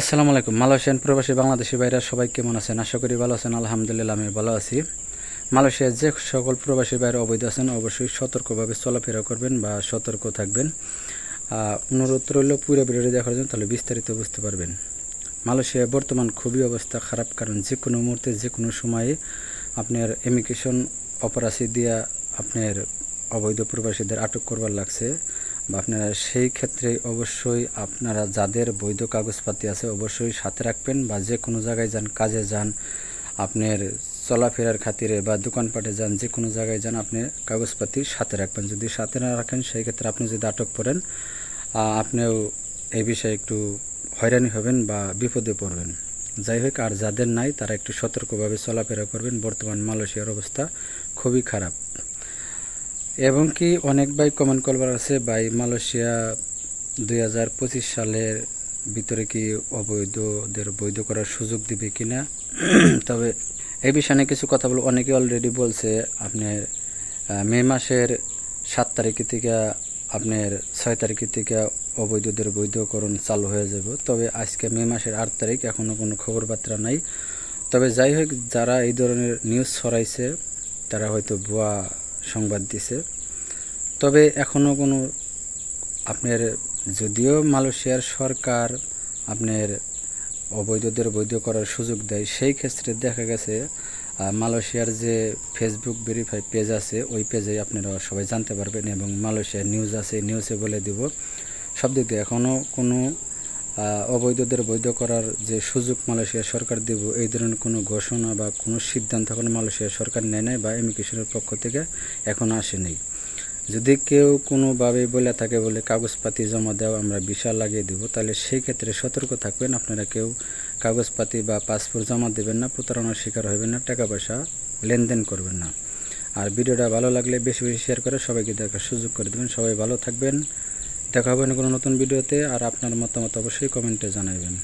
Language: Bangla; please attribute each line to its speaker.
Speaker 1: আসসালামু আলাইকুম। মালয়েশিয়ান প্রবাসী বাংলাদেশি ভাইরা সবাই কেমন আছেন? আশা করি ভালো আছেন। আলহামদুলিল্লাহ, আমি ভালো আছি। মালয়েশিয়ার যে সকল প্রবাসী ভাইরা অবৈধ আছেন, অবশ্যই সতর্কভাবে চলাফেরা করবেন বা সতর্ক থাকবেন। অনুরোধ রইল পুরো ভিডিওটি দেখার জন্য, তাহলে বিস্তারিত বুঝতে পারবেন। মালয়েশিয়ায় বর্তমান খুবই অবস্থা খারাপ, কারণ যে কোনো মুহূর্তে যে কোনো সময়ে আপনার ইমিগ্রেশন অপরাধী দিয়া আপনার অবৈধ প্রবাসীদের আটক করবার লাগছে। বা আপনারা সেই ক্ষেত্রে অবশ্যই আপনারা যাদের বৈধ কাগজপাতি আছে অবশ্যই সাথে রাখবেন বা যে কোনো জায়গায় যান কাজে যান আপনার চলাফেরার খাতিরে বা দোকানপাটে যান যে কোনো জায়গায় যান আপনি কাগজপাতি সাথে রাখবেন। যদি সাথে না রাখেন সেই ক্ষেত্রে আপনি যদি আটক আহ, আপনিও এই বিষয়ে একটু হয়রানি হবেন বা বিপদে পড়বেন। যাই হোক আর যাদের নাই তারা একটু সতর্কভাবে চলাফেরা করবেন। বর্তমান মালয়েশিয়ার অবস্থা খুবই খারাপ। এবং কি অনেক ভাই কমেন্ট করবার আছে, ভাই মালয়েশিয়া দুই হাজার পঁচিশ সালের ভিতরে কি অবৈধদের বৈধ করার সুযোগ দিবে কিনা? তবে এই বিষয়ে নিয়ে কিছু কথা বলব অনেকে অলরেডি বলছে আপনার মে মাসের সাত তারিখ থেকে আপনার ছয় তারিখ থেকে অবৈধদের বৈধকরণ চালু হয়ে যাব। তবে আজকে মে মাসের আট তারিখ এখনও কোনো খবর বার্তা নাই। তবে যাই হোক, যারা এই ধরনের নিউজ ছড়াইছে, তারা হয়তো ভুয়া সংবাদ দিছে। তবে এখনও কোনো আপনার যদিও মালয়েশিয়ার সরকার আপনার অবৈধদের বৈধ করার সুযোগ দেয়, সেই ক্ষেত্রে দেখা গেছে মালয়েশিয়ার যে ফেসবুক ভেরিফাই পেজ আছে, ওই পেজে আপনারা সবাই জানতে পারবেন এবং মালয়েশিয়ার নিউজ আছে নিউজে বলে দিব। সব দিক দিয়ে এখনও কোনো অবৈধদের বৈধ করার যে সুযোগ মালয়েশিয়া সরকার দেব, এই ধরনের কোনো ঘোষণা বা কোনো সিদ্ধান্ত এখন মালয়েশিয়া সরকার নেয় নাই বা ইমিগ্রেশনের পক্ষ থেকে এখনও আসেনি যদি কেউ কোনোভাবে বলে থাকে বলে কাগজপাতি জমা দেওয়া আমরা বিশাল লাগিয়ে দেবো, তাহলে সেই ক্ষেত্রে সতর্ক থাকবেন। আপনারা কেউ কাগজপাতি বা পাসপোর্ট জমা দেবেন না, প্রতারণার শিকার হবেন না টাকা পয়সা লেনদেন করবেন না। আর ভিডিওটা ভালো লাগলে বেশি বেশি শেয়ার করে সবাইকে দেখার সুযোগ করে দেবেন। সবাই ভালো থাকবেন। দেখা হবে না কোনো নতুন ভিডিওতে আর আপনার মতামত অবশ্যই কমেন্টে জানাবেন